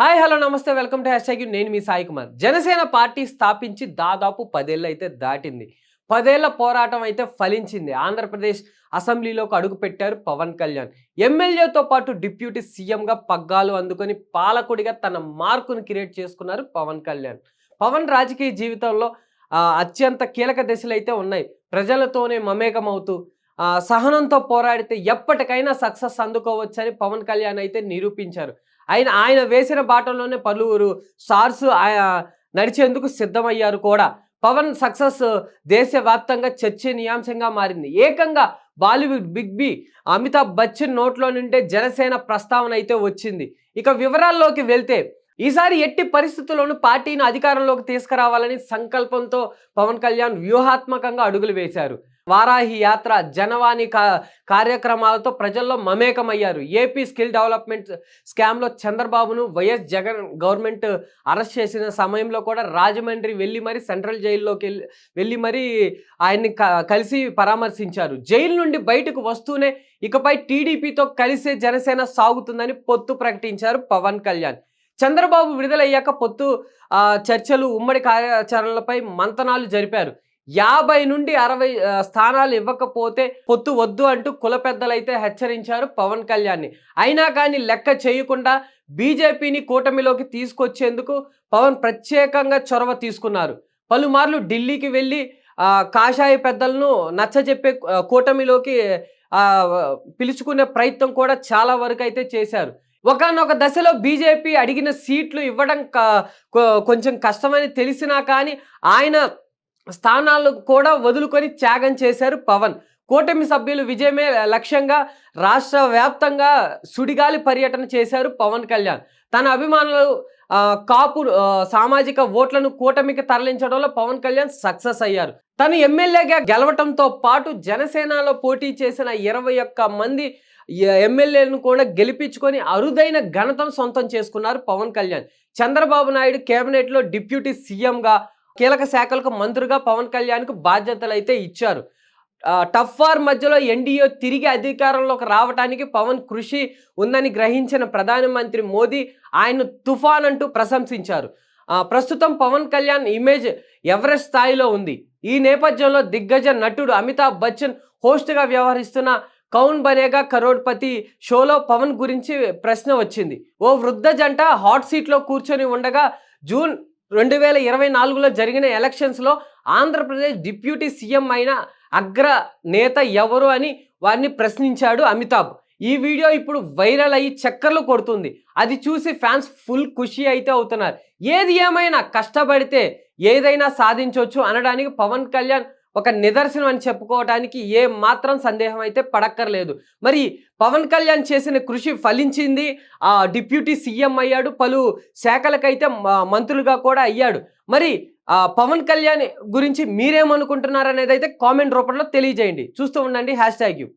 Hi hello నమస్తే welcome to hash tag నేను మీ సాయి కుమార్. జనసేన పార్టీ స్థాపించి దాదాపు పదేళ్ళు అయితే దాటింది. పదేళ్ళ పోరాటం అయితే ఫలించింది. ఆంధ్రప్రదేశ్ అసెంబ్లీలోకి అడుగు పెట్టారు పవన్ కళ్యాణ్. ఎమ్మెల్యేతో పాటు డిప్యూటీ సీఎంగా పగ్గాలు అందుకొని పాలకుడిగా తన మార్కును క్రియేట్ చేసుకున్నారు పవన్ కళ్యాణ్. పవన్ రాజకీయ జీవితంలో అత్యంత కీలక దశలు అయితే ఉన్నాయి. ప్రజలతోనే మమేకమవుతూ సహనంతో పోరాడితే ఎప్పటికైనా సక్సెస్ అందుకోవచ్చని పవన్ కళ్యాణ్ అయితే నిరూపించారు. ఆయన ఆయన వేసిన బాటలోనే పలువురు స్టార్స్ ఆయన నడిచేందుకు సిద్ధమయ్యారు కూడా. పవన్ సక్సెస్ దేశవ్యాప్తంగా చర్చనీయాంశంగా మారింది. ఏకంగా Bollywood big B Amitabh Bachchan నోట్లో నుండే జనసేన ప్రస్తావన అయితే వచ్చింది. ఇక వివరాల్లోకి వెళ్తే ఈసారి ఎట్టి పరిస్థితుల్లోనూ పార్టీని అధికారంలోకి తీసుకురావాలని సంకల్పంతో పవన్ కళ్యాణ్ వ్యూహాత్మకంగా అడుగులు వేశారు. వారాహి యాత్ర జనవాణి కా కార్యక్రమాలతో ప్రజల్లో మమేకమయ్యారు. ఏపీ స్కిల్ డెవలప్మెంట్ స్కామ్లో చంద్రబాబును వైఎస్ జగన్ గవర్నమెంట్ అరెస్ట్ చేసిన సమయంలో కూడా రాజమండ్రి వెళ్ళి మరీ సెంట్రల్ జైల్లోకి వెళ్ళి వెళ్ళి మరీ ఆయన్ని క- కలిసి పరామర్శించారు. జైలు నుండి బయటకు వస్తూనే ఇకపై టీడీపీతో కలిసే జనసేన సాగుతుందని పొత్తు ప్రకటించారు పవన్ కళ్యాణ్. చంద్రబాబు విడుదలయ్యాక పొత్తు చర్చలు ఉమ్మడి కార్యాచరణలపై మంతనాలు జరిపారు. యాభై నుండి అరవై స్థానాలు ఇవ్వకపోతే పొత్తు వద్దు అంటూ కుల పెద్దలైతే హెచ్చరించారు పవన్ కళ్యాణ్ని. అయినా కానీ లెక్క చేయకుండా బీజేపీని కూటమిలోకి తీసుకొచ్చేందుకు పవన్ ప్రత్యేకంగా చొరవ తీసుకున్నారు. పలుమార్లు ఢిల్లీకి వెళ్ళి కాషాయ పెద్దలను నచ్చజెప్పే కూటమిలోకి పిలుచుకునే ప్రయత్నం కూడా చాలా వరకు అయితే చేశారు. ఒకనొక దశలో బీజేపీ అడిగిన సీట్లు ఇవ్వడం కొంచెం కష్టమని తెలిసినా కానీ ఆయన స్థానాలు కూడా వదులుకొని త్యాగం చేశారు పవన్. కూటమి సభ్యులు విజయమే లక్ష్యంగా రాష్ట్ర వ్యాప్తంగా సుడిగాలి పర్యటన చేశారు పవన్ కళ్యాణ్. తన అభిమానులు కాపు సామాజిక ఓట్లను కూటమికి తరలించడంలో పవన్ కళ్యాణ్ సక్సెస్ అయ్యారు. తను ఎమ్మెల్యేగా గెలవటంతో పాటు జనసేనలో పోటీ చేసిన ఇరవై ఒక్క మంది ఎమ్మెల్యేలను కూడా గెలిపించుకొని అరుదైన ఘనతను సొంతం చేసుకున్నారు పవన్ కళ్యాణ్. చంద్రబాబు నాయుడు కేబినెట్లో డిప్యూటీ సీఎంగా కీలక శాఖలకు మంత్రిగా పవన్ కళ్యాణ్కు బాధ్యతలు అయితే ఇచ్చారు టఫ్ వార్ మధ్యలో ఎన్డీఏ తిరిగి అధికారంలోకి రావడానికి పవన్ కృషి ఉందని గ్రహించిన ప్రధానమంత్రి మోదీ ఆయన తుఫాన్ అంటూ ప్రశంసించారు ప్రస్తుతం పవన్ కళ్యాణ్ ఇమేజ్ ఎవరెస్ట్ స్థాయిలో ఉంది. ఈ నేపథ్యంలో దిగ్గజ నటుడు అమితాబ్ బచ్చన్ హోస్ట్గా వ్యవహరిస్తున్న కౌన్ బనేగా కరోడ్పతి షోలో పవన్ గురించి ప్రశ్న వచ్చింది. ఓ వృద్ధ జంట హాట్ సీట్లో కూర్చొని ఉండగా జూన్ రెండు వేల ఇరవై నాలుగులో జరిగిన ఎలక్షన్స్లో ఆంధ్రప్రదేశ్ డిప్యూటీ సీఎం అయిన అగ్ర నేత ఎవరు అని వారిని ప్రశ్నించాడు అమితాబ్. ఈ వీడియో ఇప్పుడు వైరల్ అయ్యి చక్కర్లు కొడుతుంది. అది చూసి ఫ్యాన్స్ ఫుల్ ఖుషి అయితే అవుతున్నారు. ఏది ఏమైనా కష్టపడితే ఏదైనా సాధించవచ్చు అనడానికి పవన్ కళ్యాణ్ ఒక నిదర్శనం అని చెప్పుకోవడానికి ఏ మాత్రం సందేహం అయితే పడక్కర్లేదు. మరి పవన్ కళ్యాణ్ చేసిన కృషి ఫలించింది. ఆ డిప్యూటీ సీఎం అయ్యాడు. పలు శాఖలకైతే మంత్రులుగా కూడా అయ్యాడు. మరి ఆ పవన్ కళ్యాణ్ గురించి మీరేమనుకుంటున్నారు అనేది అయితే కామెంట్ రూపంలో తెలియజేయండి. చూస్తూ ఉండండి. Hash tag U.